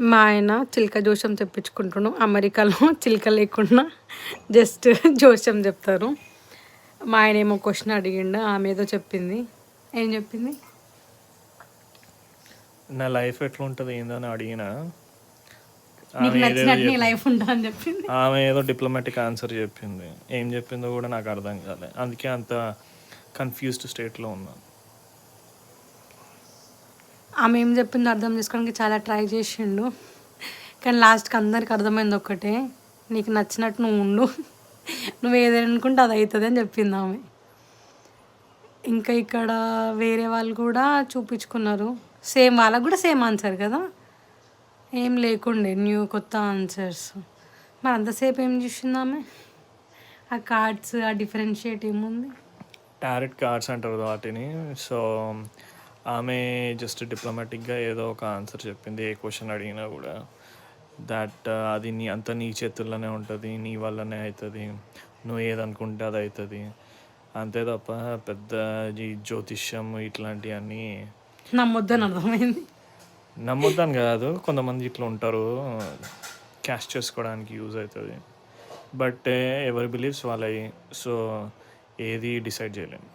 మా ఆయన చిలక జోషం తెప్పించుకుంటున్నాం అమెరికాలో చిలక లేకుండా జస్ట్ జోషం చెప్తారు. మా ఆయన ఏమో క్వశ్చన్ అడిగిండు ఆమె ఏదో చెప్పింది. ఏం చెప్పింది? నా లైఫ్ ఎట్లా ఉంటుంది అడిగిన ఉంటా అని చెప్పింది. ఆమె ఏదో డిప్లొమాటిక్ ఆన్సర్ చెప్పింది. ఏం చెప్పిందో కూడా నాకు అర్థం కాలే. అందుకే అంత కన్ఫ్యూజ్డ్ స్టేట్లో ఉన్నాను ఆమె ఏం చెప్పిందో అర్థం చేసుకోవడానికి చాలా ట్రై చేసిండు. కానీ లాస్ట్కి అందరికి అర్థమైంది ఒక్కటే నీకు నచ్చినట్టు నువ్వు ఉండు. నువ్వు ఏదైనా అనుకుంటే అది అవుతుంది అని చెప్పింది ఆమె. ఇంకా ఇక్కడ వేరే వాళ్ళు కూడా చూపించుకున్నారు. సేమ్ వాళ్ళకు కూడా సేమ్ ఆన్సర్ కదా? ఏం లేకుండే న్యూ కొత్త ఆన్సర్స్. మరి అంతసేపు ఏం చూసింది ఆమె? ఆ కార్డ్స్ ఆ డిఫరెన్షియేట్ ఏముంది? టారెట్ కార్డ్స్ అంటారు వాటిని. సో ఆమె జస్ట్ డిప్లొమాటిక్గా ఏదో ఒక ఆన్సర్ చెప్పింది ఏ క్వశ్చన్ అడిగినా కూడా. దట్ అది నీ అంత నీ చేతుల్లోనే ఉంటుంది నీ వల్లనే అవుతుంది నువ్వు ఏదనుకుంటే అది అవుతుంది అంతే తప్ప పెద్ద ఈ జ్యోతిష్యం ఇట్లాంటివన్నీ నమ్మొద్దని అర్థమైంది. నమ్మొద్దని కాదు కొంతమంది ఇట్లా ఉంటారు క్యాష్ చేసుకోవడానికి యూజ్ అవుతుంది బట్ ఎవరి బిలీవ్స్ వాళ్ళవి సో ఏది డిసైడ్ చేయలేము